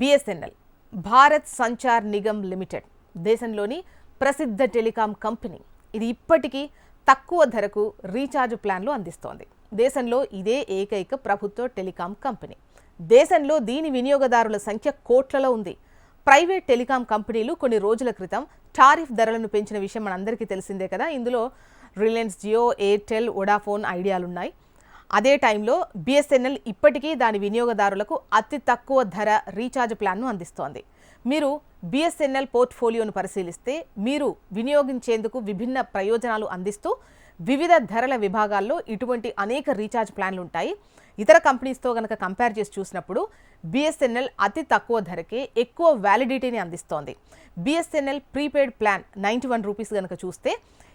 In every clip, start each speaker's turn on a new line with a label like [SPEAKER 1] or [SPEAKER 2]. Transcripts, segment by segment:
[SPEAKER 1] BSNL Bharat Sanchar Nigam limited దేశంలోని ప్రసిద్ధ telecom company. ఇది ఇప్పటికీ తక్కువ ధరకు రీఛార్జ్ ప్లాన్లు అందిస్తోంది. దేశంలో ఇదే ఏకైక ప్రభుత్వ టెలికాం కంపెనీ. దేశంలో దీని వినియోగదారుల సంఖ్య కోట్లలో ఉంది. ప్రైవేట్ టెలికాం కంపెనీలు కొన్ని రోజుల క్రితం టారిఫ్ ధరలను పెంచిన విషయం మనందరికీ తెలిసిందే కదా. ఇందులో రిలయన్స్ జియో ఎయిర్టెల్ వొడాఫోన్ ఐడియాలున్నాయి. అదే టైంలో బిఎస్ఎన్ఎల్ ఇప్పటికీ దాని వినియోగదారులకు అతి తక్కువ ధర రీఛార్జ్ ప్లాన్ను అందిస్తోంది. మీరు బిఎస్ఎన్ఎల్ పోర్ట్ఫోలియోను పరిశీలిస్తే మీరు వినియోగించేందుకు విభిన్న ప్రయోజనాలు అందిస్తూ వివిధ ధరల విభాగాల్లో ఇటువంటి అనేక రీఛార్జ్ ప్లాన్లు ఉంటాయి. ఇతర కంపెనీస్తో కనుక కంపేర్ చేసి చూసినప్పుడు బిఎస్ఎన్ఎల్ అతి తక్కువ ధరకే ఎక్కువ వ్యాలిడిటీని అందిస్తోంది. BSNL prepaid plan ninety one rupees కనుక చూస్తే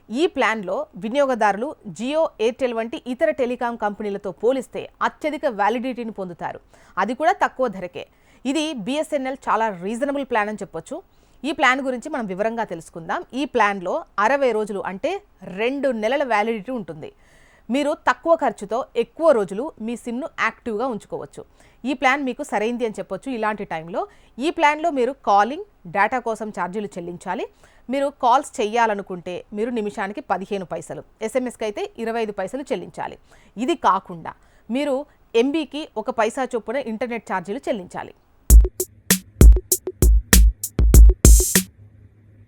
[SPEAKER 1] ఈ ప్లాన్లో వినియోగదారులు జియో ఎయిర్టెల్ వంటి ఇతర టెలికాం కంపెనీలతో పోలిస్తే అత్యధిక వ్యాలిడిటీని పొందుతారు. అది కూడా తక్కువ ధరకే. ఇది బిఎస్ఎన్ఎల్ చాలా రీజనబుల్ ప్లాన్ అని చెప్పొచ్చు. ఈ ప్లాన్ గురించి మనం వివరంగా తెలుసుకుందాం. ఈ ప్లాన్లో అరవై రోజులు అంటే రెండు నెలల వ్యాలిడిటీ ఉంటుంది. మీరు తక్కువ ఖర్చుతో ఎక్కువ రోజులు మీ సిమ్ను యాక్టివ్గా ఉంచుకోవచ్చు. ఈ ప్లాన్ మీకు సరైంది అని చెప్పొచ్చు. ఇలాంటి టైంలో ఈ ప్లాన్లో మీరు కాలింగ్ డేటా కోసం ఛార్జీలు చెల్లించాలి. మీరు కాల్స్ చేయాలనుకుంటే మీరు నిమిషానికి పదిహేను పైసలు ఎస్ఎంఎస్కి అయితే ఇరవై ఐదు పైసలు చెల్లించాలి. ఇది కాకుండా మీరు ఎంబీకి ఒక పైసా చొప్పున ఇంటర్నెట్ ఛార్జీలు చెల్లించాలి.